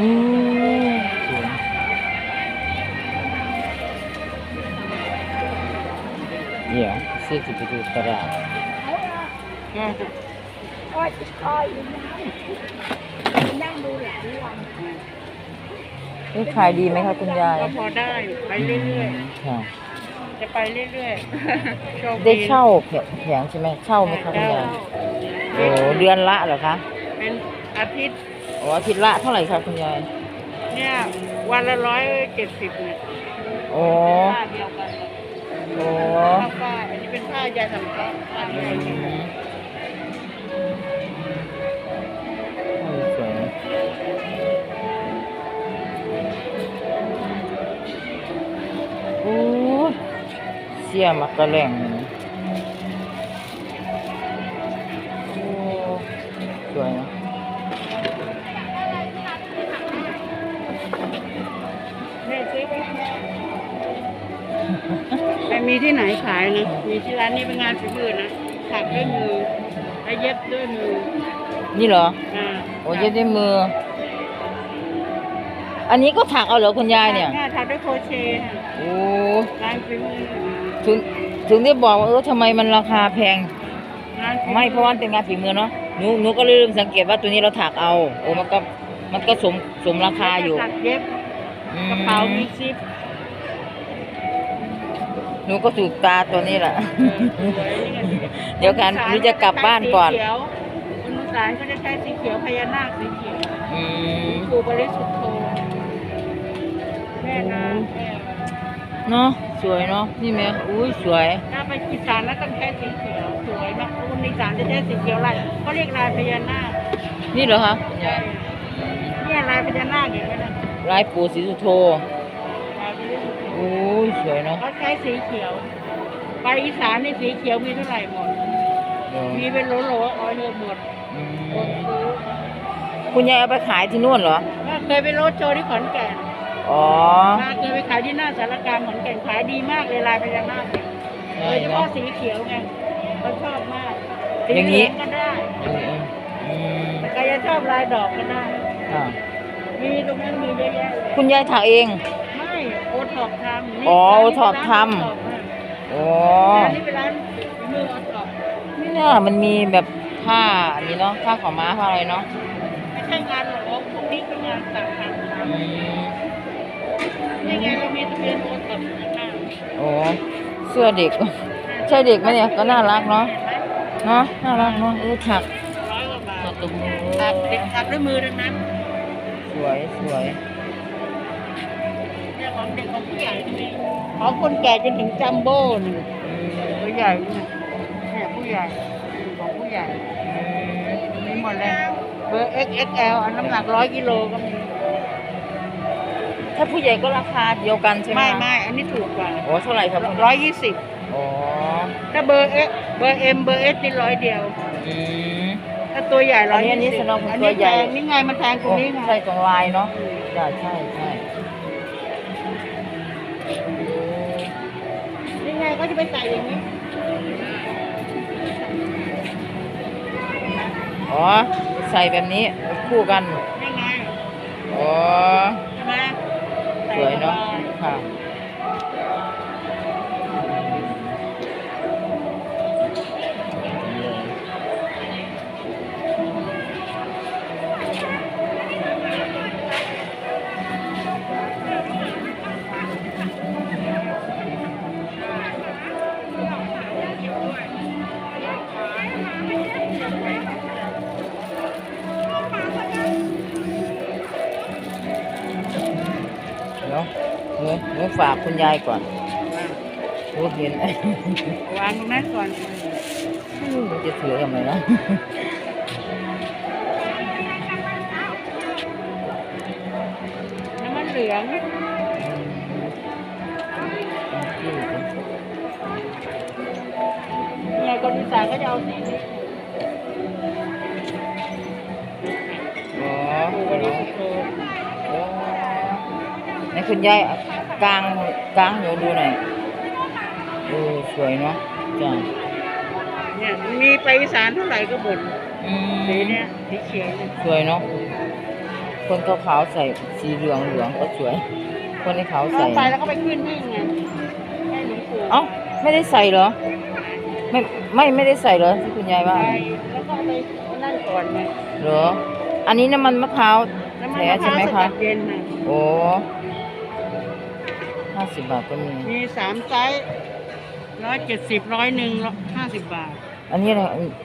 อืมสวยเดี๋ยวซื้อจะไปดูตลาดอ้อยอ้อยนั่งดูหลานวันนี่ขายดีไหมคะคุณยายก็พอได้ไปเรื่อยค่ะๆ จะไปเรื่อยๆโชคได้เช่าแผแผงใช่ไหมเช่าไหมคะคุณยายโอ้เดือนละเหรอคะ เป็นอาทิตย์ อ๋ออาทิตย์ละเท่าไหร่คะคุณยาย เนี่ยวันละร้อยเจ็ดสิบเนี่ยโอ้ผ้าเดียวกันโอ้ผ้าฝ้ายอันนี้เป็นผ้ายาสังเคราะห์ผ้าอืใหญ่มเนี่ยโอ้ยสวยโอ้ยเสียมักกะแหล่ง ที่ไหนขายนะมีที่ร้านนี้เป็นงานฝีมือนะถักด้วยมือและเย็บด้วยมือนี่เหรออ่าโอ้ยเย็บด้วยมือ อันนี้ก็ถักเอาเหรอคุณยายเนี่ยเนี่ยถักด้วยโครเชต์น่ะโอ้งานฝีมือถึงถึงได้บอกว่าเออทำไมมันราคาแพง งานฝีอไม่เพราะว่ามันเป็นงานฝีมือเนาะหนูหนูก็เลยเริ่มสังเกตว่าตัวนี้เราถักเอาโอ้มันก็มันก็สมสมราคาอยู่ถักเย็บอืมกระเป๋ามีซิป หนูก็ถูกตาตัวนี้แหละสวยนี่ไงเดี๋ยวกันหนูจะกลับบ้านก่อนสีเขียวคนอีสานก็จะใช้สีเขียวพญานาคสีเขียวอืมครูบริสุทธิ์โทแม่นางแม่เนาะสวยเนาะนี่แม่อุ้ยสวย ถ้าไปอีสานแล้วต้องใช้สีเขียวสวยมากคนอีสานจะใช้สีเขียวลายเขาเรียกลายพญานาคนี่เหรอคะใช่เนี่ยลายพญานาคเห็นไหมนะลายปูสีสุโธลายพญานาคโอ้ย สวยเนาะเขาใช้สีเขียวไปอีสานในสีเขียวมีเท่าไหร่หมดเดี๋ยวมีเป็นโหลโหลๆเอาเลยหมดอืคนมซื้อคุณยายเอาไปขายที่นู่นเหรอ ก็เคยไปรถโชว์ที่ขอนแก่นอ๋อ มาเคยไปขายที่หน้าสารกลารขอนแก่นขายดีมากเลยลายพญานาคเนี่ยใช่โดยเฉเนาะพาะสีเขียวไงเขาชอบมากสีอย่างเหนี้ลืองก็ได้อืมอืมแต่ใครจะชอบลายดอกก็ได้ อ่ามีตรงนั้นมีเยอะแยะเลยคุณยายถักเองไม่โอ ท็อปทำนี่อ๋อร้านนี้โอท็อปเป็นทำร้านโอท็อปนะอ๋อร้านนี้เป็นร้านฝีมือโอท็อปนี่เนี่ยมันมีแบบผ้าอันนี้เนาะผ้าขาวม้าผ้าอะไรเนาะไม่ใช่งานหรอกพวกนี้เป็นงานต่างทางอืมนี่ไงเรามีทะเบียนโอท็อปข้างหน้าโอ้เสื้อเด็ก ใช่เด็กไหมเนี่ยก็น่ารักเนาะเนาะน่ารักเนาะเออถักร้อยกว่าบาถัทกกับมือตัดเด็กตัดด้วยมือทั้งนั้นสวยสวยเนี่ยของเด็กของผู้ใหญ่ก็มีของคนแก่จนถึงจัมโบ้นี่อืมตัวใหญ่เนี่ยเนี่ยผู้ใหญ่ของผู้ใหญ่มีหมดเลยเบอร์ XXL อันน้ำหนักร้อยกิโลก็มีถ้าผู้ใหญ่ก็ราคาเดียวกันใช่ไหมไม่ไม่อันนี้ถูกกว่าโอ้เท่าไหร่ครับร้อยยี่สิบอ๋อถ้าเบอร์ X เบอร์ M เบอร์ S นี่ร้อยเดียวอืมถ้าตัวใหญ่ร้อยอันนี้ยี่สิบสำหรับคนอันตัวนี้ใหญ่แพงนี่ไงมันแพงตรงนี้ไงใช่ตรงลายเนาะใช่ใช่ใช่ จะไปใส่อย่างนี้อ๋อ ใส่แบบนี้คู่กันนี่ไงอ๋อ ใช่ไหมสวยเนาะค่ะ หนูหนูฝากคุณยายก่อนหนูเห็นวางตรงนั้นก่อนหนูจะถือทำไมนะน้ำมันเหลืองนี่ไงคนอีสานก็จะเอาสีนี้อ๋อดูบริสุทธิ์โทอ๋อในคุณยาย กลางกลางหนูดูหน่อยเออสวยเนาะจ้ะเนี่ยมีไปอีสานเท่าไหร่ก็บ่นอืมสีเนี้ยสีเขียวเนี่ยสวยเนาะคนขาวๆใส่สีเหลืองเหลืองก็สวย คนที่ขาวเข้าใส่ ไปแล้วก็ไปขึ้นหิ้งไงให้หลวงปู่เอ้าไม่ได้ใส่เหรอ ไม่ไม่ไม่ได้ใส่เหรอที่คุณยายว่าไปแล้วก็เอาไปนั่นก่อนไงเหรอ อันนี้น้ำมันมะพร้าวน้ำมันแท้มะพใช่ร้าวไหมสคะ กัดเย็นน่ะโอ้ห้า สิบบาทก็มี มีสามไซส์ร้อยเจ็ดสิบร้อยหนึ่งห้าสิบบาท อันนี้อะไร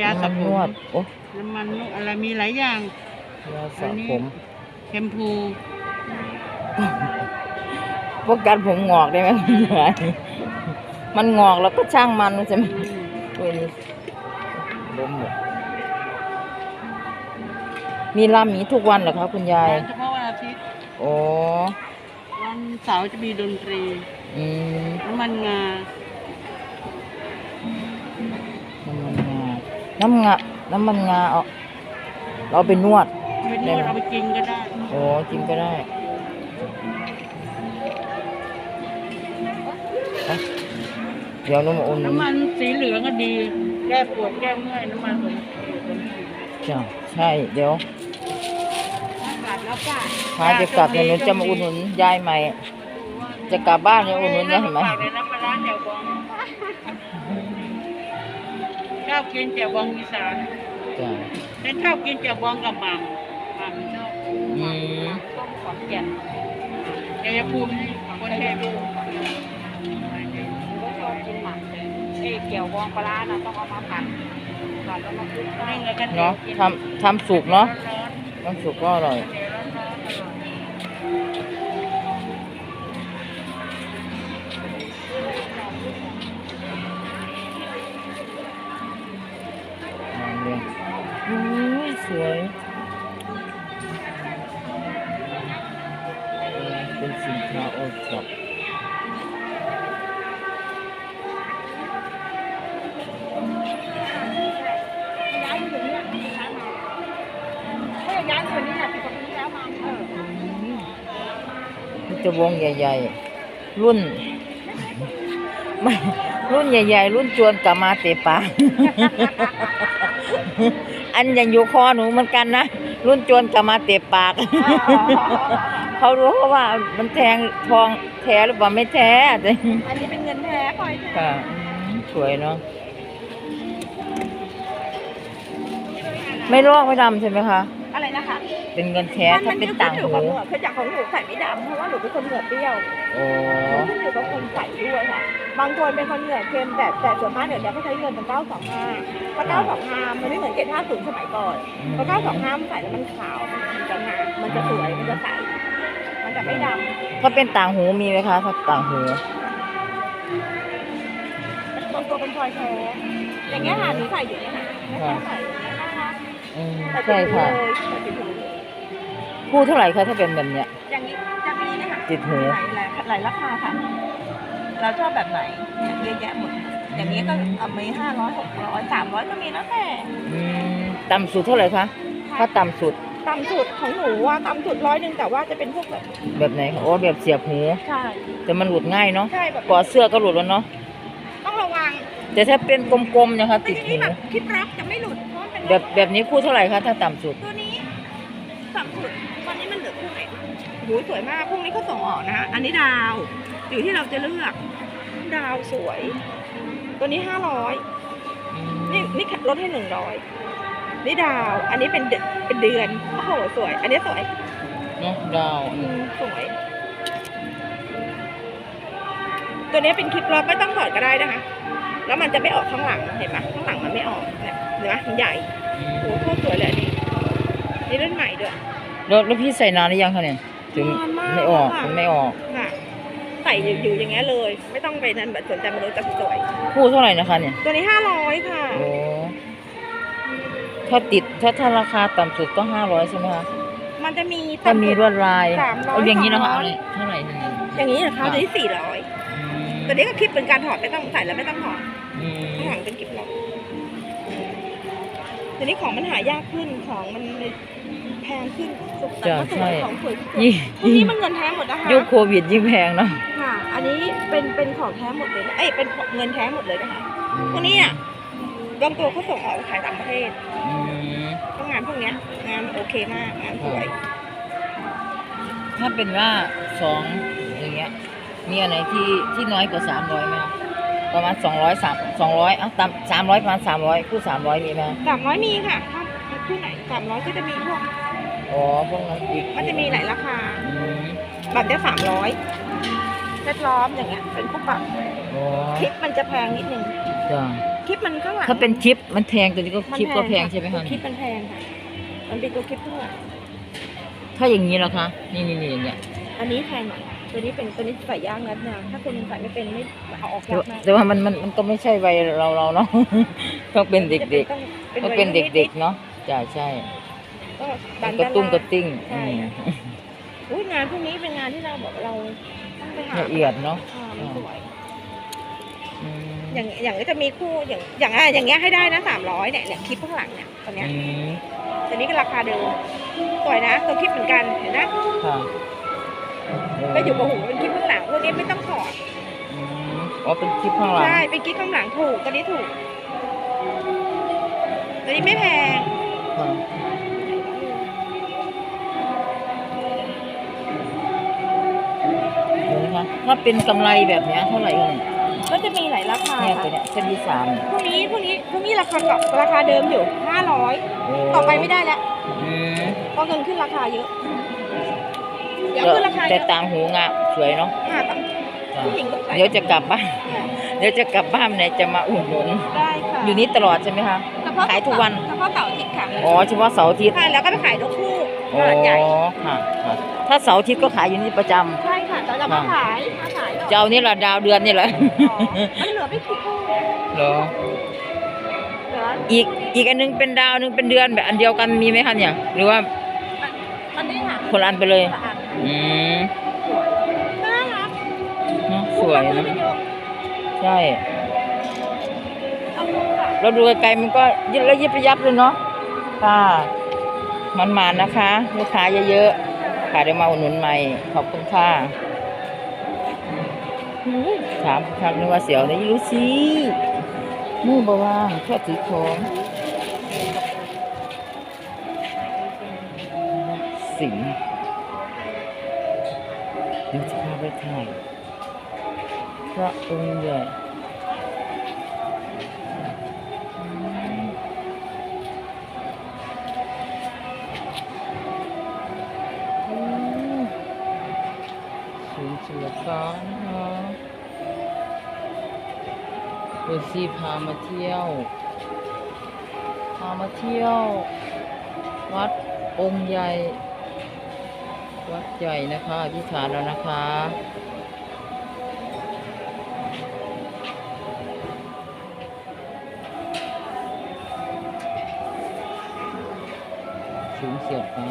ยาสระผม นวดโอ้น้ำมันอะไรมีหลายอย่าง ยาสระผม แชมพูพวกกันผมงอกได้ไหมคุณยายมันงอกแล้วก็ช่างมันใช่ไหมอืมเว้ยนี่ล้มหมดมีลาหมีทุกวันเหรอคะคุณยายเฉพาะวันอาทิตย์ โอ้ วันเสาร์จะมีดนตรีอืมน้ำมันงาน้ำมันงา น้ำงาน้ำมันงาเอาเราไปนวด ไปนได้วดไหมเอาไปกินก็ได้โอ้กินก็ได้เอ้าเดี๋ยวเรามาอุ่นน้ำมันสีเหลืองก็ดี แก้ปวดแก้เมื่อยน้ำมันสมจ้ะใช่ เดี๋ยว กลับแล้วป่ะพาจะกลับเดี๋ยวหนูจะมาอุดหนุนยายใหม่ จะกลับบ้านเนี่ยอุดหนุนยายเห็นไหมฝากเลยนะปลาร้าแจ่วบองชอบกินแจ่วบองอีสานจ้ะฉันชอบกินแจ่วบองกับหม่ำหม่ำชอบอืมต้มขอนแก่นชัยภูมินี่คนชัยภูมิก็ชอบกินหมักเอ้ยเกี่ยววองปลาร้านะต้องเอามาผัดผัดแล้วมาคลุกข้าวนี่เลยกันเนาะทำทำสุกเนาะทำสุกก็อร่อย จะวงใหญ่ ๆ รุ่นไม่รุ่นใหญ่ ๆ รุ่นจวนกลับมาเตะปากอันยังอยู่คอหนูเหมือนกันนะ รุ่นจวนกลับมาเตะปาก เขารู้เพราะว่ามันแทงทองแท้หรือเปล่าไม่แท้แต่อันนี้เป็นเงินแท้คอยแท้ค่ะอืมสวยเนาะไม่ลอกไม่ดำใช่ไหมคะ อะไรนะคะเป็นเงินแท้ถ้าเป็นต่างอยู่หูกับเหงื่อคือจากของหนูใส่ไม่ดำเพราะว่าหนูเป็นคนเหงื่อเปรี้ยวโอ้ขึ้นอยู่กับคนใส่ด้วยค่ะ บางคนเป็นคนเหงื่อเค็มแต่แต่ส่วนมากเดี๋ยวนี้เขาใช้เงินเป็น925เพราะ925มันไม่เหมือน750สมัยก่อนเพราะ925มันใส่แล้วมันขาวมันจะงามมันจะสวยมันจะใสมันจะไม่ดำถ้าเป็นต่างหูมีไหมคะถ้าต่างหูบางตัวเป็นพลอยแท้อย่างเงี้ยค่ะหนูใส่อยู่เนี่ยค่ะไม่ต้องใส่นะคะ อืมใส่ใช่ค่ะเลยใส่ติดหูเลยคู่เท่าไหร่คะถ้าเป็นแบบเนี้ย อย่างนี้จะมีนะคะติดหู หลายหลายหลายราคาค่ะ เราชอบแบบไหนเนี่ยเยอะแยะหมด อย่างนี้ก็เอาไปห้าร้อยหกร้อยสามร้อยก็มีแล้วแต่อืมต่ำสุดเท่าไหร่คะถ้าต่ำสุดต่ำสุดของหนูว่าต่ำสุดร้อยหนึ่งแต่ว่าจะเป็นพวกแบบแบบไหนคะโอ้แบบเสียบหู ใช่แต่มันหลุดง่ายเนาะใช่แบบกอดเสื้อก็หลุดแล้วเนาะต้องระวังแต่ถ้าเป็นกลมๆนะคะ ไม่ติดใช่หูที่แบบคลิปรักจะไม่หลุด เพราะมันเป็นแบบแบบนี้คู่เท่าไหร่คะถ้าต่ำสุด ตัวนี้ต่ำสุดตอนนี้มันเหลือคู่ไหนหูสวยมากพวกนี้เขาส่งออกนะคะอันนี้ดาว อยู่ที่เราจะเลือก ดาวสวย ตัวนี้ห้าร้อยนี่นี่ลดให้หนึ่งร้อยนี่ดาว อันนี้เป็นเดือนเป็นเดือนโอ้โหสวย อันนี้สวยเนาะดาวอืมสวย ตัวนี้เป็นคลิปล็อกไม่ต้องถอดก็ได้นะคะ แล้วมันจะไม่ออกข้างหลังเห็นไหมข้างหลังมันไม่ออกเนี่ยเห็นไหมมันใหญ่อืมโอ้โหโคตรสวยเลยอันนี้นี่รุ่นใหม่ด้วย แล้วแล้วพี่ใส่นานหรือยังคะเนี่ยถึงนานมากไม่ออกค่ะมันไม่ออกค่ะใส่อยู่อยู่อย่างเงี้ยเลย ไม่ต้องไปนั่นแบบสนใจมันเลยจะสวยคู่เท่าไหร่นะคะเนี่ยตัวนี้ห้าร้อยค่ะ โอ้ถ้าติดถ้าถ้าราคาต่ำสุดก็ห้าร้อยใช่ไหมคะมันจะมีถ้ามีลวดลายสามร้อยเอาอย่างนี้นะคะสองร้เอาอยเลยเท่าไหร่นี่อย่างนี้นะคะตัวนี้สี่ร้อยอืม ตัวนี้ก็คลิปเป็นการถอดไม่ต้องใส่แล้วไม่ต้องถอดอืมข้างหลังเป็นกิบล็อกทีนี้ของมันหายากขึ้นของมันแพงขึ้นสุกแต่ก็สวยของสวยสวยยิ่งพวกนี้มันเงินแท้หมดนะคะยุคโควิดยิ่งแพงเนาะค่ะ อันนี้เป็นเป็นของแท้หมดเลยนะเอ้ยเป็นเงินแท้หมดเลยนะคะอืมพวกนี้อะบางตัวเขาส่งออกขายต่างประเทศอืมพวกงานพวกเนี้ยงานโอเคมากงานสวยถ้าเป็นว่าสองอย่างเงี้ย มีอันไหนที่ที่น้อยกว่าสามร้อยไหมคะประมาณสองร้อยสามสองร้อยอะตามสามร้อยประมาณสามร้อยคู่สามร้อยมีไหมคะสามร้อยมีค่ะถ้าคู่ไหนสามร้อยก็จะมีพวกอ๋อพวกนั้นอีกมันจะมีหลายราคาอืมแบบเนี้สามร้อยเซ็ตล้อมอย่างเงี้ยเป็นคู่ปรับอ๋อคลิปมันจะแพงนิดนึงจ้ะคลิปมันข้างหลังถ้าเป็นชิปมันแพงตัวนี้ก็มันชิปก็แพงใช่ไหมตัคะวคลิปมันแพงค่ะมันเป็นตัวคลิปข้างหลังถ้าอย่างนี้ล่ะคะ นี่นี่นี่อย่างเงี้ยอันนี้แพงหน่อย ตัวนี้เป็นตัวนี้ใส่ยางรัดยางถ้าคุณใส่ไม่เป็นไม่เอาออกแต่ยากว่ามากแต่ว่ามันมันมันก็ไม่ใช่วัยเราเราเนาะต้องเป็นเด็กต้องๆต้องเป็นเด็กๆเนาะจ้ะใช่ๆก็มัดันนกระตุ้งกระติ้งใช่อืมอุ้ยงานพวกนี้เป็นงานที่เราแบบเราต้องไปหาละเอียดเนาะอ่ามันสวยอืมอย่างอย่างก็จะมีคู่อย่างอย่างอะอย่างเงี้ยให้ได้นะสามร้อยเนี่ยเนี่ยคลิปข้างหลังเนี่ยตัวเนี้ยอืมตัวนี้ก็ราคาเดิมสวยนะตัวคลิปเหมือนกันเห็นนะค่ะเก็อยู่กับหูเป็นคลิปข้างหลังพวกนี้ไม่ต้องถอดอืมอ๋อเป็นคลิปข้างหลังใช่เป็นคลิปข้างหลังถูกตัวนี้ถูกตัวนี้ไม่แพงค่ะเดี๋ยวนะคะถ้าเป็นกำไรแบบเนี้ยเท่าไหร่เอ่ยก็จะมีหลายราคาเนี่ยค่ะตัวเนี้ยเส้นที่สามพวกนี้พวกนี้พวกนี้ราคาเกับราคาเดิมอยู่ห้าร้อยโอ้ต่อไปไม่ได้แล้วอืมเพราะเงินขึ้นราคาเยอะ เดี๋ยวแล้วขึ้นราคาเยแต่อะต่างหูงามสวยเนาะอ่าต่างจ้ะผู้หญิงก็ใส่เดี๋ยวจะกลับบ้านเดี๋ยวจะกลับบ้านเนี่ยจะมาอุดหนุนได้ค่ะอยู่นี่ตลอดใช่ไหมคะเฉพาะขายทุกวันเฉพาะเสาร์อาทิตย์ค่ะอ๋อเฉพาะเสาร์อาทิตย์ใช่แล้วก็ไปขายนกคู่ตอ๋อลาดใหญ่ค่ะค่ะถ้าเสาร์อาทิตย์ก็ขายอยู่นี่ประจำใช่ค่ะแต่เรามาขายมาขายหรอกเจ้านี่ละดาวเดือนนี่แหละอ๋อมันเหลือไม่กี่คู่เหรอเหลืออีกอีกอันนึงเป็นดาวหนึงเป็นเดือนแบบอันเดียวกันมีไหมคะเนี่ยหรือว่ามันได้ค่ะคนละอันไปเลยละ อันอืมน่ารักเนอะสวยนะ ใช่ เอาดูค่ะเราดูไกลๆมันก็ยิบแล้วยิบไปยับเลยเนาะค่ะมันมานะคะ ลูกค้าเยอะๆ ค่ะเดี๋ยวมาอุดหนุนใหม่ ขอบคุณค่ะอุ๊ยถามครั้งนึงว่าเสียวนี่รู้สิมือบ่ว่างแค่ถือของสิง ไปถ่ายพระองค์ใหญ่อืมศูนย์ศิลปะนะคะเออซีพามาเที่ยว พามาเที่ยว วัดองค์ใหญ่ วัดใหญ่นะคะอธิษฐานแล้วนะคะ สูงเสียดฟ้า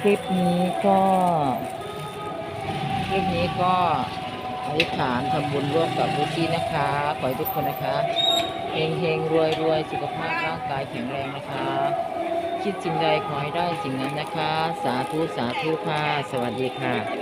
คลิปนี้ก็คลิปนี้ก็อธิษฐานทำบุญร่วมกับลูซี่นะคะ ขอให้ทุกคนนะคะเฮงเฮงรวยรวยสุขภาพร่างกายแข็งแรงนะคะ คิดสิ่งใดขอให้ได้สิ่งนั้นนะคะ สาธุ สาธุค่ะ สวัสดีค่ะ